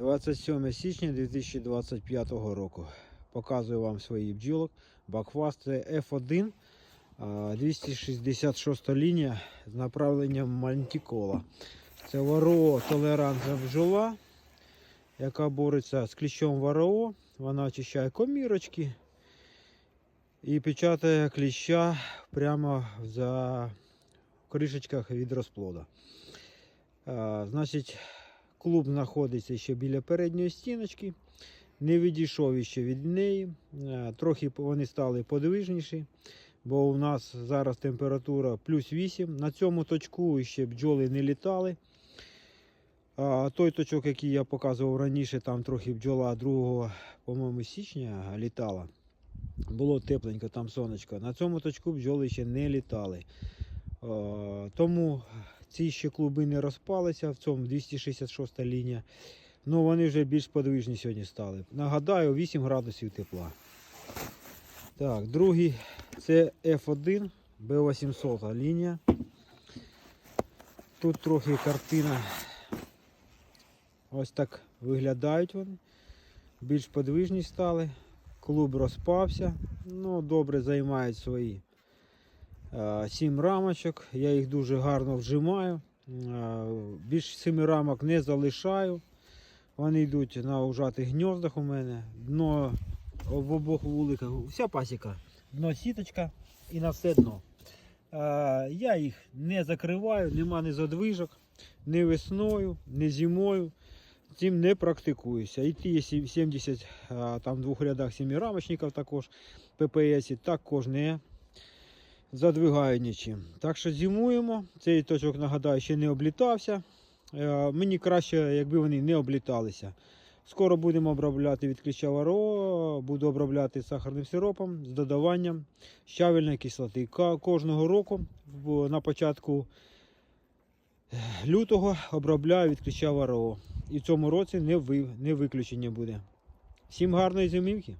27 січня 2025 року. Показую вам свої бджілок. Бакфаст це F1 266 лінія з направленням мантікола. Це ВРО толерантна бджола, яка бореться з кліщом ВРО. Вона очищає комірочки і печатає кліща прямо за кришечках від розплода. Значить, Клуб знаходиться ще біля передньої стіночки. Не відійшов ще від неї. Е, Трохи вони стали подвижніші, бо у нас зараз температура плюс 8. На цьому точку ще бджоли не літали. А той точок, який я показував раніше, там трохи бджола 2, по-моєму, січня літала. Було тепленько, там сонечко. На цьому точку бджоли ще не літали. Е, Тому ці ще клуби не розпалися в цьому 266 лінія. Ну вони вже більш подвижні сьогодні стали. Нагадаю, 8 градусів тепла. Так, другий це F1 B800 лінія. Тут трохи картина. Ось так виглядають вони. Більш подвижні стали. Клуб розпався. Ну, добре займають свої Е, Сім рамочок, я їх дуже гарно вжимаю. Е, Більш семи рамок не залишаю. Вони йдуть на ужатих гніздах у мене. Дно в обох вуликах, вся пасіка, дно сіточка і на все дно. Е, Я їх не закриваю, нема ні задвижок, ні весною, ні зимою. Цим не практикуюся. І ті 70 а, там в двох рядах сімірамочників також ППС також не задвигаю нічим. Так що зимуємо. Цей точок, нагадаю, ще не облітався. Е, Мені краще, якби вони не обліталися. Скоро будемо обробляти від кліща ВРО, буду обробляти сахарним сиропом з додаванням щавельної кислоти. Кожного року на початку е, лютого обробляю від кліща ВРО. І в цьому році не виключення буде. Всім гарної зимівки!